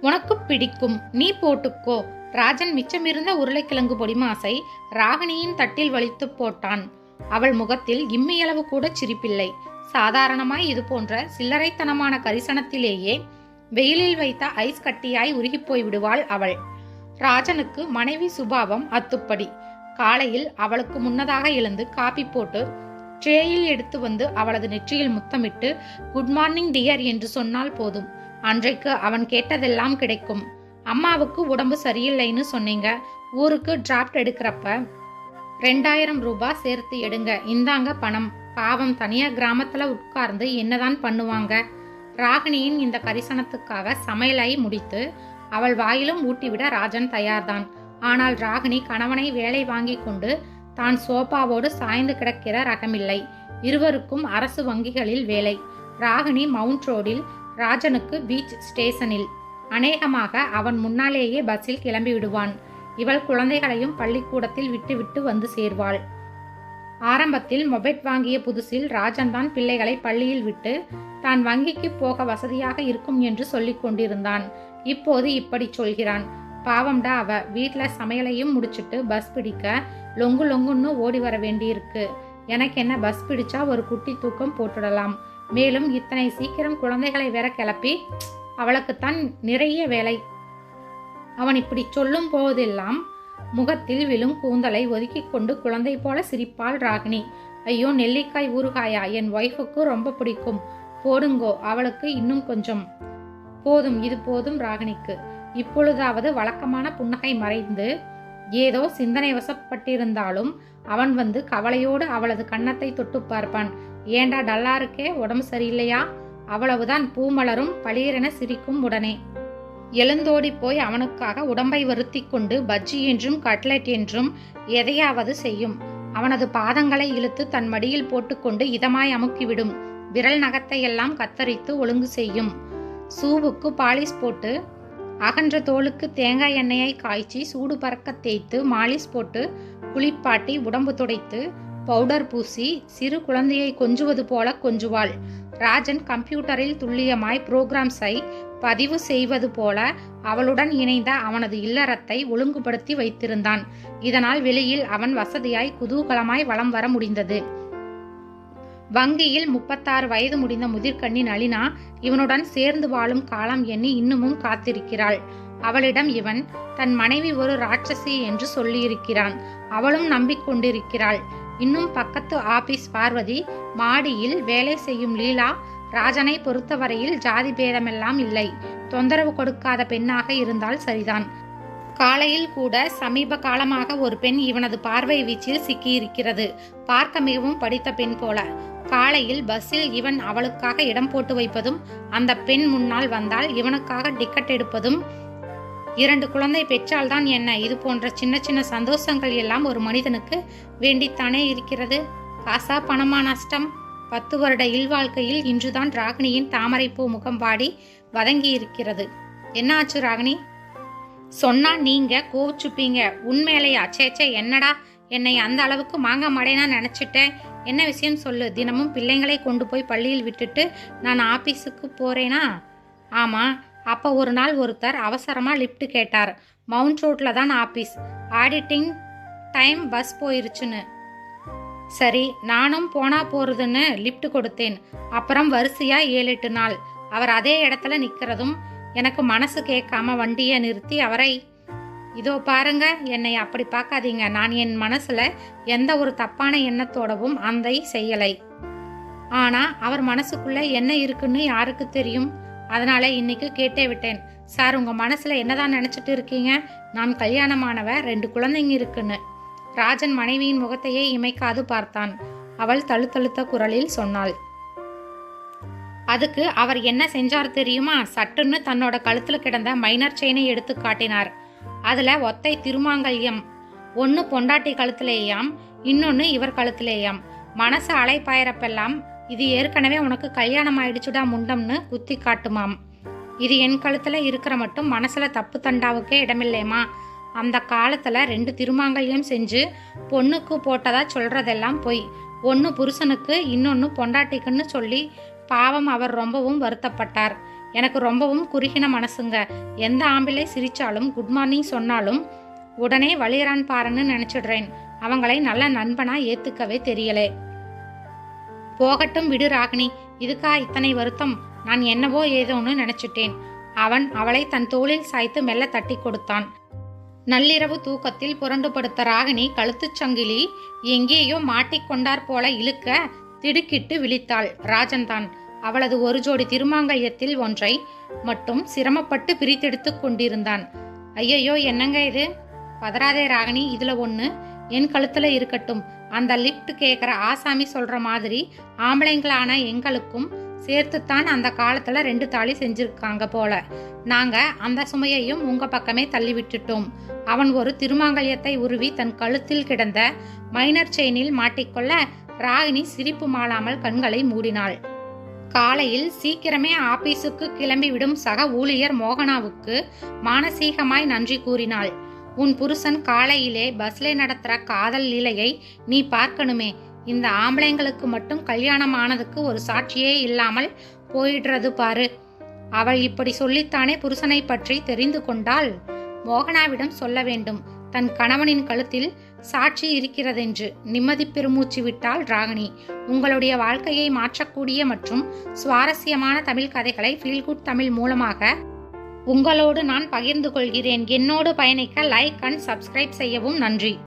உனக்கு பிடிக்கும் நீ போட்டுக்கோ. ராஜன் மிச்சமிருந்த உருளைக்கிழங்கு பொடிமாசை ராகினியின் தட்டில் வலித்து போட்டான். அவள் முகத்தில் இம்மியளவு கூட சிரிப்பில்லை. சாதாரணமாய் இது போன்ற சில்லறைத்தனமான கரிசனத்திலேயே வெயிலில் வைத்த ஐஸ் கட்டியாய் உருகிப் போய் விடுவாள் அவள். ராஜனுக்கு மனைவி சுபாவம் அத்துப்படி. காலையில் அவளுக்கு முன்னதாக எழுந்து காப்பி போட்டு ட்ரேயில் எடுத்து வந்து அவளது நெற்றியில் முத்தமிட்டு குட் மார்னிங் டியர் என்று சொன்னால் போதும். அன்றைக்கு அவன் கேட்டதெல்லாம் கிடைக்கும். அம்மாவுக்கு உடம்பு சரியில்லைன்னு சொன்னீங்க. ஊருக்கு டிராப்ட் எடுக்கிறப்ப ரெண்டாயிரம் ரூபாய் சேர்த்து எடுங்க. இந்தாங்க பணம். பாவம் தனியா கிராமத்துல உட்கார்ந்து என்னதான் பண்ணுவாங்க? ராகினியின் இந்த கரிசனத்துக்காக சமையலை முடித்து அவள் வாயிலும் ஊட்டிவிட ராஜன் தயார்தான். ஆனால் ராகினி கணவனை வேலை வாங்கி கொண்டு தான் சோபாவோடு சாய்ந்து கிடக்கிற ரகமில்லை. இருவருக்கும் அரசு வங்கிகளில் வேலை. ராகினி மவுண்ட் ரோடில் ராஜனுக்கு பீச் ஸ்டேஷனில். அநேகமாக அவன் முன்னாலேயே பஸ்ஸில் கிளம்பி விடுவான் இவள் குழந்தைகளையும் பள்ளிக்கூடத்தில் விட்டுவிட்டு வந்து சேர்வாள். ஆரம்பத்தில் மொபைல் வாங்கிய புதுசில் ராஜன் தான் பிள்ளைகளை பள்ளியில் விட்டு தான் வங்கிக்கு போக வசதியாக இருக்கும் என்று சொல்லிக் கொண்டிருந்தான். இப்போது இப்படி சொல்கிறான். பாவம்டா அவ. வீட்டில் சமையலையும் முடிச்சிட்டு பஸ் பிடிக்க லொங்கு லொங்குன்னு ஓடி வர வேண்டியிருக்கு. எனக்கு என்ன பஸ் பிடிச்சா ஒரு குட்டி தூக்கம் போட்டுடலாம். மேலும் இத்தனை சீக்கிரம் குழந்தைகளை வேற கிளப்பி அவளுக்குத்தான் நிறைய வேலை. அவன் இப்படி சொல்லும் போதெல்லாம் முகத்தில் விழும் கூந்தலை ஒதுக்கி கொண்டு குழந்தை போல சிரிப்பாள் ராகினி. ஐயோ நெல்லிக்காய் ஊறுகாயா? என் ஒய்ஃபுக்கு ரொம்ப பிடிக்கும். போடுங்கோ அவளுக்கு இன்னும் கொஞ்சம். போதும் இது போதும் ராகினிக்கு. இப்பொழுதாவது வழக்கமான புன்னகை மறைந்து ஏதோ சிந்தனை வசப்பட்டிருந்தாலும் அவன் வந்து கவலையோடு அவளது கன்னத்தை தொட்டு பார்ப்பான். ஏண்டா டல்லா இருக்கே? உடம்பு சரியில்லையா? அவ்வளவுதான் பூமலரும் பளீரென சிரிக்கும் உடனே. எழுந்தோடி போய் அவனுக்காக உடம்பை வருத்தி கொண்டு பஜ்ஜி என்றும் கட்லெட் என்றும் எதையாவது செய்யும். அவனது பாதங்களை இழுத்து தன் மடியில் போட்டுக்கொண்டு இதமாய் அமுக்கிவிடும். விரல் நகத்தையெல்லாம் கத்தரித்து ஒழுங்கு செய்யும். சூவுக்கு பாலிஷ் போட்டு அகன்ற தோலுக்கு தேங்காய் எண்ணெயை காய்ச்சி சூடு பறக்க தேய்த்து மாலிஷ் போட்டு குளிப்பாட்டி உடம்பு துடைத்து பவுடர் பூசி சிறு குழந்தையை கொஞ்சுவது போல கொஞ்சுவாள். ராஜன் கம்ப்யூட்டரில் துல்லியமாய் புரோகிராம்ஸை பதிவு செய்வது போல அவளுடன் இணைந்த அவனது இல்லறத்தை ஒழுங்குபடுத்தி வைத்திருந்தான். இதனால் வெளியில் அவன் வசதியாய் குதூகலமாய் வலம் வர முடிந்தது. வங்கியில் முப்பத்தாறு வயது முடிந்த முதிர்கண்ணி நளினா இவனுடன் சேர்ந்து வாழும் காலம் எண்ணி இன்னமும் காத்திருக்கிறாள். அவளிடம் இவன் தன் மனைவி ஒரு ராட்சசி என்று சொல்லியிருக்கிறான். அவளும் நம்பிக்கொண்டிருக்கிறாள். இன்னும் பக்கத்து ஆபீஸ் பார்வதி மாடியில் வேலை செய்யும் லீலா ராஜனை பொறுத்தவரையில் ஜாதி பேதமெல்லாம் இல்லை. தொந்தரவு கொடுக்காத பெண்ணாக இருந்தால் சரிதான். காலையில் கூட சமீப காலமாக ஒரு பெண் இவனது பார்வை வீச்சில் சிக்கியிருக்கிறது. பார்க்க மிகவும் படித்த பெண் போல. காலையில் பஸ்ஸில் இவன் அவளுக்காக இடம் போட்டு வைப்பதும் அந்த பெண் முன்னால் வந்தால் இவனுக்காக டிக்கெட் எடுப்பதும் இரண்டு குழந்தை பெற்றால்தான் என்ன? இது போன்ற சின்ன சின்ன சந்தோஷங்கள் எல்லாம் ஒரு மனிதனுக்கு வேண்டித்தானே இருக்கிறது. காசா பணமா நஷ்டம்? பத்து வருட இல்வாழ்க்கையில் இன்றுதான் ராகினியின் தாமரைப்பூ முகம் வாடி வதங்கி இருக்கிறது என்ன ஆச்சு ராகினி சொன்னா நீங்க கோவிச்சுப்பீங்க. உண்மையிலையா? சேச்சே என்னடா? என்னை அந்த அளவுக்கு மாங்க மடையனா நினைச்சிட்டேன் என்ன விஷயம் சொல்லு? தினமும் பிள்ளைங்களை கொண்டு போய் பள்ளியில் விட்டுட்டு நான் ஆபீஸுக்கு போறேனா? ஆமா. அப்போ ஒரு நாள் ஒருத்தர் அவசரமாக லிஃப்ட் கேட்டார். மவுண்ட் ரோட்டில் தான் ஆபீஸ். ஆடிட்டிங் டைம் பஸ் போயிருச்சுன்னு. சரி நானும் போனா போறதுன்னு லிஃப்ட் கொடுத்தேன். அப்புறம் வரிசையா ஏழு எட்டு நாள். அவர் அதே இடத்துல நிற்கிறதும் எனக்கு மனசு கேட்காம வண்டியை நிறுத்தி அவரை இதோ பாருங்க என்னை அப்படி பார்க்காதீங்க. நான் என் மனசுல எந்த ஒரு தப்பான எண்ணத்தோடவும் அந்த செய்யலை. ஆனா அவர் மனசுக்குள்ள என்ன இருக்குன்னு யாருக்கு தெரியும்? அதனால இன்னைக்கு கேட்டே விட்டேன். சார் உங்க மனசுல என்னதான் நினைச்சிட்டு இருக்கீங்க? நான் கல்யாணமானவ ரெண்டு குழந்தைங்க இருக்குன்னு. ராஜன் மனைவியின் முகத்தையே இமைக்காது பார்த்தான். அவள் தழுத்தழுத்த குரலில் சொன்னாள். அதுக்கு அவர் என்ன செஞ்சார் தெரியுமா? சட்டுன்னு தன்னோட கழுத்துல கிடந்த மைனர் செயினை எடுத்து காட்டினார். அதில் ஒத்தை திருமாங்கல்யம். ஒன்று பொண்டாட்டி கழுத்திலேயாம் இன்னொன்று இவர் கழுத்திலேயாம். மனசு அலைப்பாயறப்பெல்லாம் இது ஏற்கனவே உனக்கு கல்யாணம் ஆயிடுச்சுடா முண்டம்னு குத்தி காட்டுமாம். இது என் கழுத்தில் இருக்கிற மட்டும் மனசில் தப்பு தண்டாவுக்கே இடமில்லையம்மா அந்த காலத்தில் ரெண்டு திருமாங்கல்யம் செஞ்சு பொண்ணுக்கு போட்டதா சொல்கிறதெல்லாம் பொய். ஒன்று புருஷனுக்கு இன்னொன்று பொண்டாட்டிக்குன்னு சொல்லி பாவம் அவர் ரொம்பவும் வருத்தப்பட்டார். எனக்கு ரொம்பவும் குறுகின மனசுங்க. எந்த ஆம்பிளை சிரிச்சாலும் குட் மார்னிங் சொன்னாலும் உடனே வழியறான் பாருன்னு நினைச்சிடுறேன். அவங்களை நல்ல நண்பனா ஏத்துக்கவே தெரியலே. போகட்டும் விடு ராகினி. இதுக்கா இத்தனை வருத்தம்? நான் என்னவோ ஏதோன்னு நினைச்சிட்டேன். அவன் அவளை தன் தோளில் சாய்த்து மெல்ல தட்டி கொடுத்தான். நள்ளிரவு தூக்கத்தில் புரண்டு படுத்த ராகினி கழுத்துச் சங்கிலி எங்கேயோ மாட்டிக்கொண்டார் போல இழுக்க திடுக்கிட்டு விழித்தாள். ராஜன்தான். அவளது ஒரு ஜோடி திருமாங்கல்யத்தில் ஒன்றை மட்டும் சிரமப்பட்டு பிரித்தெடுத்து கொண்டிருந்தான். ஐயையோ என்னங்க இது? பதராதே ராகினி இதுல ஒன்று என் கழுத்துல இருக்கட்டும். அந்த லிஃப்ட் கேக்குற ஆசாமி சொல்ற மாதிரி ஆம்பளைங்களான எங்களுக்கும் சேர்த்துத்தான் அந்த காலத்துல ரெண்டு தாலி செஞ்சிருக்காங்க போல. நாங்க அந்த சுமையையும் உங்க பக்கமே தள்ளி விட்டுட்டோம். அவன் ஒரு திருமாங்கல்யத்தை உருவி தன் கழுத்தில் கிடந்த மைனர் செயினில் மாட்டிக்கொள்ள ராகினி சிரிப்பு மாளாமல் கண்களை மூடினாள். காலையில் சீக்கிரமே ஆபீஸுக்கு கிளம்பிவிடும் சக ஊழியர் மோகனாவுக்கு மானசீகமாய் நன்றி கூறினாள். உன் புருஷன் காலையிலே பஸ்ல நடத்துற காதல் நிலையை நீ பார்க்கணுமே. இந்த ஆம்பளைங்களுக்கு மட்டும் கல்யாணம் ஆனதுக்கு ஒரு சாட்சியே இல்லாமல் போயிடுறது பாரு. அவள் இப்படி சொல்லித்தானே புருஷனை பற்றி தெரிந்து கொண்டால் மோகனாவிடம் சொல்ல வேண்டும். தன் கணவனின் கழுத்தில் சாட்சி இருக்கிறதென்று நிம்மதி பெருமூச்சு விட்டால் ராகினி உங்களுடைய வாழ்க்கையை மாற்றக்கூடிய மற்றும் சுவாரஸ்யமான தமிழ் கதைகளை ஃபீல்குட் தமிழ் மூலமாக உங்களோடு நான் பகிர்ந்து கொள்கிறேன். என்னோடு பயணிக்க லைக் அண்ட் சப்ஸ்கிரைப் செய்யவும் நன்றி.